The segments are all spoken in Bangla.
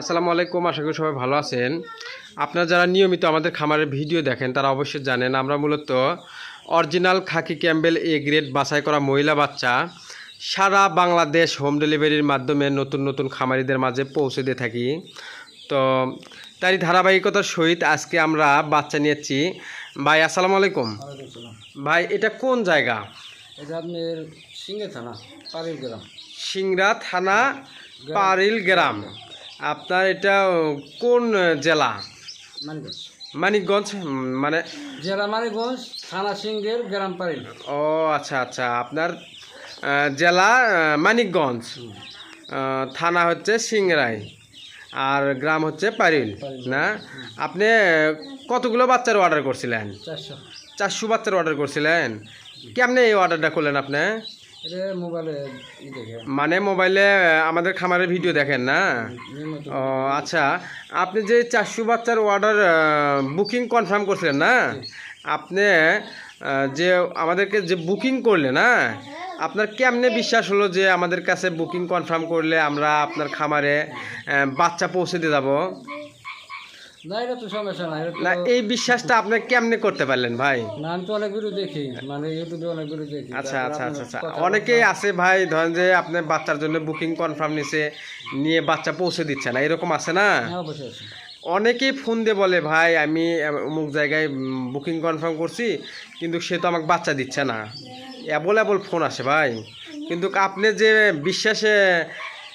আসসালামু আলাইকুম আশা করি সবাই ভালো আছেন। আপনারা যারা নিয়মিত আমাদের খামারের ভিডিও দেখেন তারা অবশ্যই জানেন আমরা মূলত original khaki Campbell A grade বাছাই করা মহিলা বাচ্চা। সারা বাংলাদেশ হোম ডেলিভারির মাধ্যমে নতুন নতুন খামারিদের মাঝে পৌঁছে দিয়ে থাকি। তো তারই ধারাবাহিকতার সহিত আজকে আমরা বাচ্চা নিয়েছি। ভাই আসসালামু আলাইকুম। ভাই এটা কোন জায়গা? এটা আপনার সিঙ্গে থানা পারিল গ্রাম। সিংড়া থানা পারিল গ্রাম। আপনার এটা কোন জেলা? মানিকগঞ্জ। মানিকগঞ্জ মানে? জেলা মানিকগঞ্জ থানা সিঙ্গের গ্রাম পারিল ও আচ্ছা আচ্ছা। আপনার জেলা মানিকগঞ্জ। থানা হচ্ছে সিংরাই আর গ্রাম হচ্ছে পারিল না? আপনি কতগুলো বাচ্চার অর্ডার করছিলেন? চারশো। চারশো বাচ্চার অর্ডার করছিলেন? কেমনে এই অর্ডারটা করলেন আপনি? মানে মোবাইলে আমাদের খামারের ভিডিও দেখেন না? ও আচ্ছা। আপনি যে চারশো বাচ্চার অর্ডার বুকিং কনফার্ম করছিলেন না? আপনি যে আমাদেরকে যে বুকিং করলেন না আপনার কেমনে বিশ্বাস হলো যে আমাদের কাছে বুকিং কনফার্ম করলে আমরা আপনার খামারে বাচ্চা পৌঁছে দিয়ে যাব? না এটা তো সমস্যা না না এই বিশ্বাসটা আপনি কেমনে করতে পারলেন ভাই? না আমি তো অনেক ভিডিও দেখি মানে ইউটিউবে অনেক ভিডিও দেখি। আচ্ছা আচ্ছা আচ্ছা আচ্ছা। অনেকেই আছে ভাই ধরেন যে আপনি বাচ্চার জন্য বুকিং কনফার্ম নিছে নিয়ে বাচ্চা পৌঁছে দিচ্ছে না এরকম আছে না? হ্যাঁ অবশ্যই আছে। অনেকেই ফোন দিয়ে বলে ভাই আমি অমুক জায়গায় বুকিং কনফার্ম করছি কিন্তু সে তো আমাকে বাচ্চা দিচ্ছে না। অ্যাবল ফোন আসে ভাই। কিন্তু আপনি যে বিশ্বাসে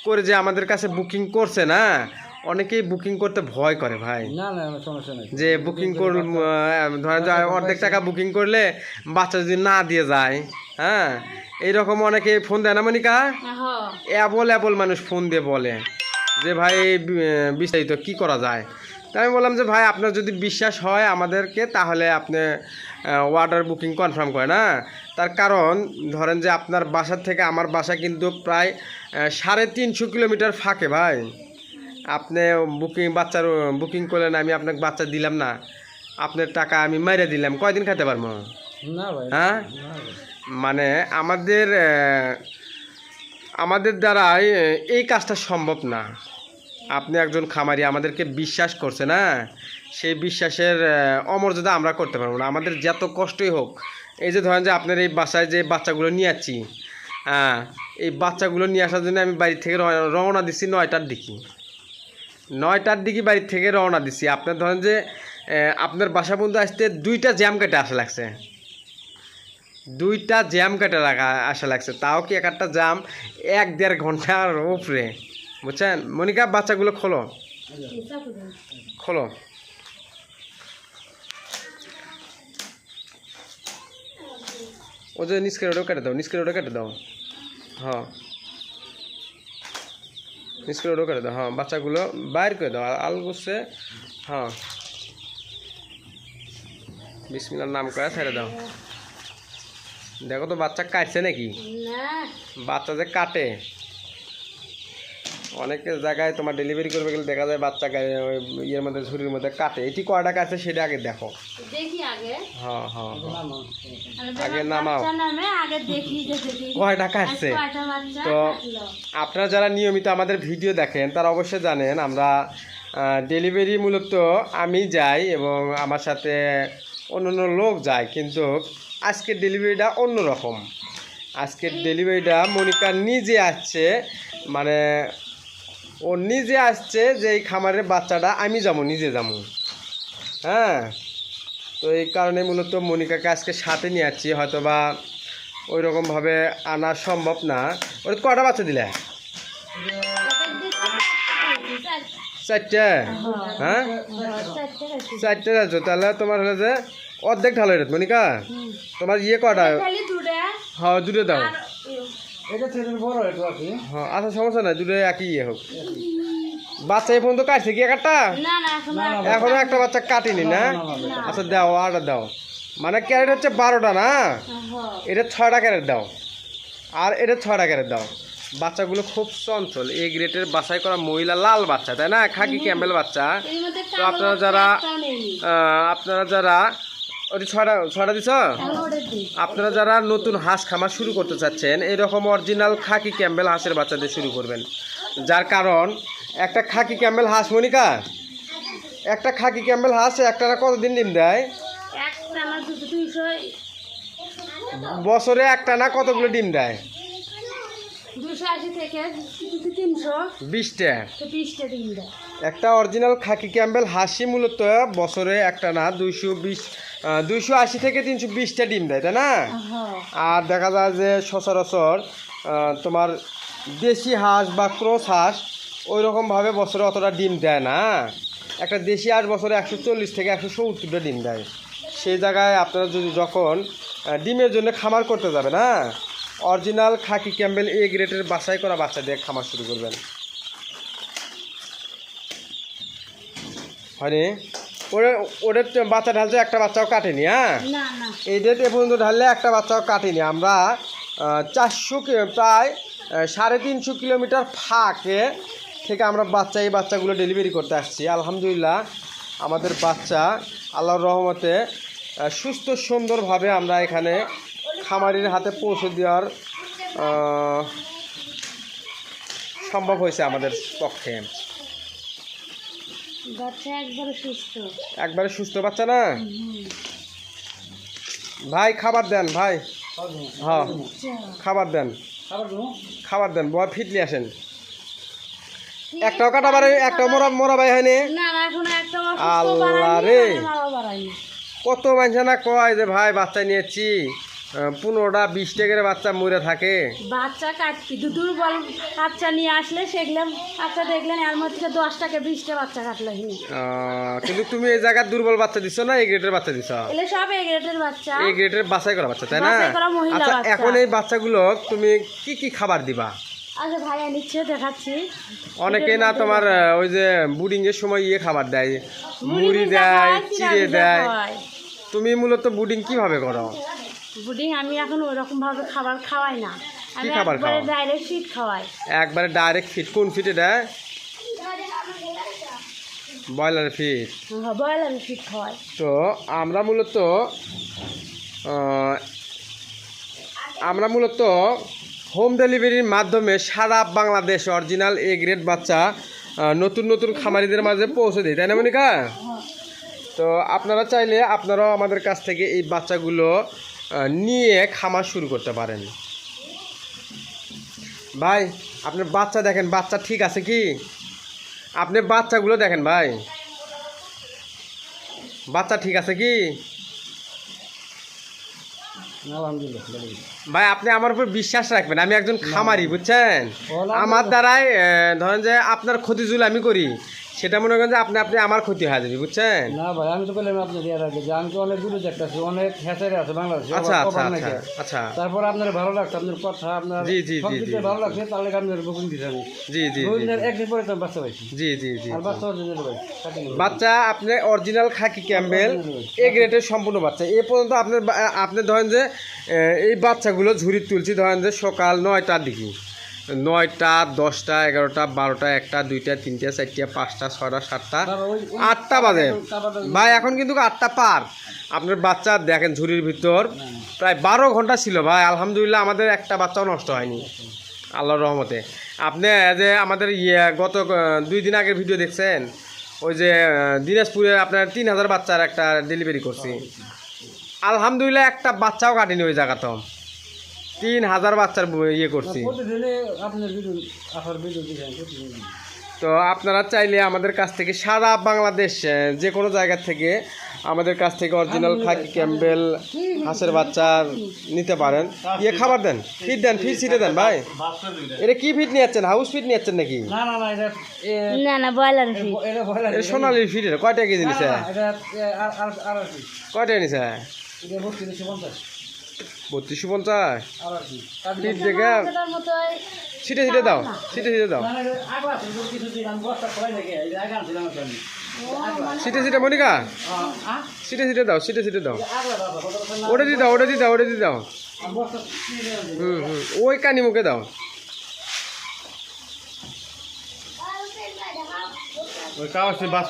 করে যে আমাদের কাছে বুকিং করছে না অনেকেই বুকিং করতে ভয় করে ভাই। না না সমস্যা নেই। যে বুকিং কর ধরেন যে অর্ধেক টাকা বুকিং করলে বাচ্চা যদি না দিয়ে যায় হ্যাঁ এইরকম অনেকে ফোন দেয় না মনিকা? অ্যাবল অ্যাবল মানুষ ফোন দিয়ে বলে যে ভাই বিস্তারিত কি করা যায়? তাই আমি বললাম যে ভাই আপনার যদি বিশ্বাস হয় আমাদেরকে তাহলে আপনি ওয়াটার বুকিং কনফার্ম করেন না তার কারণ ধরেন যে আপনার বাসা থেকে আমার বাসা কিন্তু প্রায় সাড়ে তিনশো কিলোমিটার ফাঁকে ভাই। আপনি বুকিং বাচ্চার বুকিং করলেন আমি আপনাকে বাচ্চা দিলাম না। আপনার টাকা আমি মাইরে দিলাম। কয়দিন খেতে পারব? হ্যাঁ? মানে আমাদের আমাদের দ্বারাই এই কাজটা সম্ভব না। আপনি একজন খামারি আমাদেরকে বিশ্বাস করছে না সেই বিশ্বাসের অমর্যাদা আমরা করতে পারব না। আমাদের যত কষ্টই হোক এই যে ধরেন যে আপনার এই বাসায় যে বাচ্চাগুলো নিয়ে যাচ্ছি হ্যাঁ? এই বাচ্চাগুলো নিয়ে আসার জন্য আমি বাড়ি থেকে রওনা দিচ্ছি নয়টার দিকে। নয়টার দিকে বাড়ি থেকে রওনা দিছি। আপনার ধরেন যে আপনার বাসা পর্যন্ত আসতে দুইটা জ্যাম কেটে আসা লাগছে। দুইটা জ্যাম কেটে রাখা আসা লাগছে। তাও কি এক একটা জ্যাম এক দেড় ঘণ্টার উপরে। বুঝছেন? মনিকা, বাচ্চাগুলো খোলো। খোলো। ও যে নিচকে রোডও কেটে দাও নিচকে ওটা কেটে দাও। হ্যাঁ নিচকে ওটা করে দাও হ্যাঁ বাচ্চাগুলো বাইর করে দাও আল করছে হ্যাঁ। বিসমিল্লার নাম করে ছেড়ে দাও। দেখো তো বাচ্চা কাটছে নাকি? বাচ্চা যে কাটে। অনেক জায়গায় তোমার ডেলিভারি করবে গেলে দেখা যায় বাচ্চা ইয়ের মধ্যে ঝুড়ির মধ্যে কাটে। এটি কয়টা কাটছে সেটা আগে দেখো। দেখি আগে। হ্যাঁ হ্যাঁ হ্যাঁ। আগে নামাও। কয়টা কাটছে? তো আপনারা যারা নিয়মিত আমাদের ভিডিও দেখেন তারা অবশ্যই জানেন আমরা ডেলিভারি মূলত আমি যাই এবং আমার সাথে অন্য অন্য লোক যায় কিন্তু আজকের ডেলিভারিটা অন্যরকম। আজকের ডেলিভারিটা মনিকা নিজে আসছে মানে ও নিজে আসছে যে এই খামারের বাচ্চাটা আমি যাব নিজে যাব। হ্যাঁ? তো এই কারণে মূলত মনিকাকে আজকে সাথে নিয়ে আসছি হয়তো বা ওই রকমভাবে আনা সম্ভব না। ওর কটা বাচ্চা দিলে? চারটে? হ্যাঁ? চারটে আছো তাহলে তোমার হলে যে অর্ধেক ঢালো মনিকা? তোমার ইয়ে কটা? হ্যাঁ দুটো দাও। এটা থেকে বড় একটু আর কি হ্যাঁ আচ্ছা সমস্যা নাই দুটো একই ইয়ে হোক। বাচ্চা এই পর্যন্ত কাটছে কি একটা এখনও একটা বাচ্চা কাটিনি না? আচ্ছা দাও আরটা দাও। মানে ক্যারেট হচ্ছে বারোটা না? হ্যাঁ। এটা ছয়টা ক্যারেট দাও। আর এটা ছয়টা ক্যারেট দাও। বাচ্চাগুলো খুব চঞ্চল এই গ্রেটের বাছাই করা মহিলা লাল বাচ্চা তাই না? খাকি ক্যাম্বেল বাচ্চা। তো আপনারা যারা আপনারা যারা ওই ছড়া ছড়া দিছ? ওটা দিই। আপনারা যারা নতুন হাঁস খামার শুরু করতে চাচ্ছেন এরকম অরিজিনাল খাকি ক্যাম্বেল হাঁসের বাচ্চা দিয়ে শুরু করবেন। যার কারণ একটা খাকি ক্যাম্বেল হাঁস মনিকা? একটা খাকি ক্যাম্বেল হাঁস একটা কতদিন ডিম দেয়? বছরে একটা না কতগুলো ডিম দেয়? দুশো আশি থেকে তিনশো। বিশটা। বিশটা দিন একটা অরিজিনাল খাকি ক্যাম্বেল হাসি মূলত বছরে একটা না দুইশো বিশ দুইশো আশি থেকে তিনশো বিশটা ডিম দেয় তাই না? হ্যাঁ আর দেখা যায় যে সচরাচর তোমার দেশি হাঁস বা ক্রস হাঁস ওই রকমভাবে বছরে অতটা ডিম দেয় না। একটা দেশি হাঁস বছরে একশো চল্লিশ থেকে একশো সত্তরটা ডিম দেয়। সেই জায়গায় আপনারা যদি যখন ডিমের জন্য খামার করতে যাবে না অরিজিনাল খাকি ক্যাম্বেল এ গ্রেডের বাছাই করা বাচ্চা দিয়ে খামার শুরু করবেন। হয়নি? ওরে ওদের বাচ্চা ঢালছে একটা বাচ্চাও কাটেনি হ্যাঁ? না না। এই ডেট এ পর্যন্ত ঢাললে একটা বাচ্চাও কাটিনি। আমরা চারশো প্রায় সাড়ে তিনশো কিলোমিটার ফাঁকে থেকে আমরা বাচ্চা এই বাচ্চাগুলো ডেলিভারি করতে আসছি। আলহামদুলিল্লাহ আমাদের বাচ্চা আল্লাহর রহমতে সুস্থ সুন্দরভাবে আমরা এখানে খামারির হাতে পৌঁছে দেওয়ার সম্ভব হয়েছে আমাদের পক্ষে। একবারে সুস্থ। বাচ্চা না? ভাই খাবার দেন ভাই। হ্যাঁ খাবার দেন। খাবার দেন বয় ফিটলি আসেন। একটাও কাটা বাড়ে একটাও মোরা মোরা বাই হয়নি? আল্লাহ রে। কত মানুষ না কয় যে ভাই বাচ্চা নিয়েছি। পনেরোটা বিশ টাকার বাচ্চা মরে থাকে। বাচ্চা কাটছি দুর্বল বাচ্চা নিয়ে আসলে সেগুলো বাচ্চা দেখলেন এর মধ্যে দশ টাকা বিশটা বাচ্চা কাটলো কিন্তু তুমি এই জায়গার দুর্বল বাচ্চা দিছো না এই গ্রেটের বাচ্চা দিছো? এলে সব এই গ্রেডের বাচ্চা। এই গ্রেডের বাছাই করা বাচ্চা তাই না? আচ্ছা এখন এই বাচ্চাগুলো তুমি কি কি খাবার দিবা? আচ্ছা ভাই নিচ্ছে দেখাচ্ছি। অনেকে না তোমার ওই যে বুডিং এর সময় ইয়ে খাবার দেয় মুড়ি দেয় চিড়ে দেয়। তুমি মূলত বুডিং কীভাবে করো? বুডিং আমি এখন খাবার খাওয়াই না আমি খাবার একবারে খাওয়াও? ডাইরেক্ট ফিট খাওয়াই। একবারে ডাইরেক্ট ফিট কোন ফিটে ব্রয়লার ফিট ব্রয়লার ফিট খাওয়াই। তো আমরা মূলত আহ, আমরা মূলত হোম ডেলিভারির মাধ্যমে সারা বাংলাদেশ অরিজিনাল এ গ্রেড বাচ্চা আহ, নতুন নতুন খামারিদের মাঝে পৌঁছে দিই তাই না মনিকা? তো আপনারা চাইলে আপনারাও আমাদের কাছ থেকে এই বাচ্চাগুলো নিয়ে খামার শুরু করতে পারেন। ভাই আপনার বাচ্চা দেখেন বাচ্চা ঠিক আছে কি? আপনি বাচ্চাগুলো দেখেন ভাই। বাচ্চা ঠিক আছে কি? ভাই আপনি আমার উপর বিশ্বাস রাখবেন আমি একজন খামারি বুঝছেন? আমার দ্বারাই ধরেন যে আপনার ক্ষতি যদি আমি করি। সেটা মনে করেন যে আপনি আপনি আমার ক্ষতি হয়ে যাবে বুঝছেন? না ভাই আমি তো বললাম আপনি দিয়ে রাখি যে আমি তো অনেক দূরে দেখতেছি অনেক হ্যাচারে আছে বাংলাদেশে আচ্ছা আচ্ছা আচ্ছা আচ্ছা। তারপর আপনার ভালো লাগছে আপনার কথা আপনার জি, জি, জি, ভালো লাগছে তাহলে আপনার বুকিং দিতে আমি। জি জি একদিন পরে তো বাচ্চা পাইছি। জি জি জি আর বাচ্চা ভাই বাচ্চা আপনি অরিজিনাল খাকি ক্যাম্বেল এ গ্রেডের সম্পূর্ণ বাচ্চা। এ পর্যন্ত আপনার আপনি ধরেন যে এই বাচ্চাগুলো ঝুড়ি তুলছি ধরেন যে সকাল নয়টার দিকে। নয়টা দশটা এগারোটা বারোটা একটা দুইটা তিনটা চারটা পাঁচটা ছয়টা সাতটা আটটা বাজে। ভাই এখন কিন্তু আটটা পার। আপনার বাচ্চা দেখেন ঝুড়ির ভিতর। প্রায় বারো ঘণ্টা ছিল ভাই আলহামদুলিল্লাহ আমাদের একটা বাচ্চাও নষ্ট হয়নি। আল্লাহর রহমতে। আপনি যে আমাদের ইয়ে গত দুই দিন আগের ভিডিও দেখছেন? ওই যে দিনাজপুরে আপনার তিন হাজার বাচ্চার একটা ডেলিভারি করছি। আলহামদুলিল্লাহ একটা বাচ্চাও কাটেনি ওই জায়গাতে তিন হাজার বাচ্চার ইয়ে করছি। তো আপনারা চাইলে আমাদের কাছ থেকে সারা বাংলাদেশ যে কোনো জায়গা থেকে আমাদের কাছ থেকে অরিজিনাল খাকি ক্যাম্বেল হাঁসের বাচ্চা নিতে পারেন। ইয়ে খাবার দেন ফিট দেন ফিট সিটে দেন ভাই। এটা কি ফিট নিয়ে যাচ্ছেন? হাউস ফিট নিয়ে যাচ্ছেন নাকি? না না না এটা এ- না না ব্রয়লার ফিট এটা ভয় লাগে এটা সোনালি ফিট এটা। কয় টাকা কেজি নিছে? না, এটা এ, আর আর আর আর কি কয় টাকা নিছে? এটা বত্রিশশো পঞ্চাশ। দেখে সিটে সিটে দাও সিটে সিটে দাও। সিটে সিটে মনিকা? সিটে সিটে দাও সিটে সিটে দাও। ওটা দিয়ে দাও ওটা দিয়ে দাও ওটা দিয়ে দাও। হুম হুম ওই কানি মুখে দাও। ওই কাগজটা বাস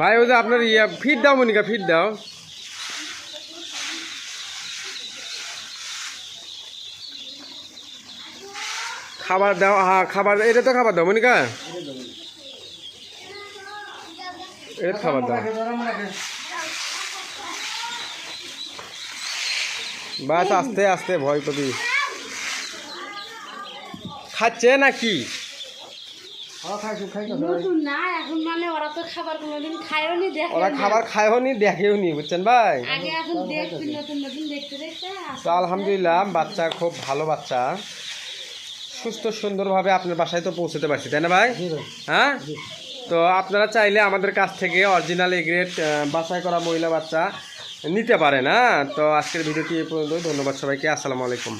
ভাই ওই যে আপনার ইয়ে ফিট দাও মনিকা ফিট দাও। খাবার দাও হ্যাঁ খাবার এটা তো খাবার দাও মনিকা। এটা খাবার দাও। বাস আস্তে আস্তে ভয় পাবি। খাচ্ছে নাকি? এখন মানে ওরা খাবার কোনোদিন খায়ও নি দেখে ওরা খাবার খায়ও নি দেখেও নি বুঝছেন ভাই? আগে এখন দেখছি নতুন নতুন দেখতে দেখতে তো আলহামদুলিল্লাহ বাচ্চা খুব ভালো বাচ্চা। সুস্থ সুন্দরভাবে আপনার বাসায় তো পৌঁছতে পারছি তাই না ভাই? হ্যাঁ? তো আপনারা চাইলে আমাদের কাছ থেকে অরিজিনাল এগ্রেড বাসায় করা মহিলা বাচ্চা নিতে পারেন হ্যাঁ? তো আজকের ভিডিওটি এই পর্যন্ত ধন্যবাদ সবাইকে আসসালামু আলাইকুম।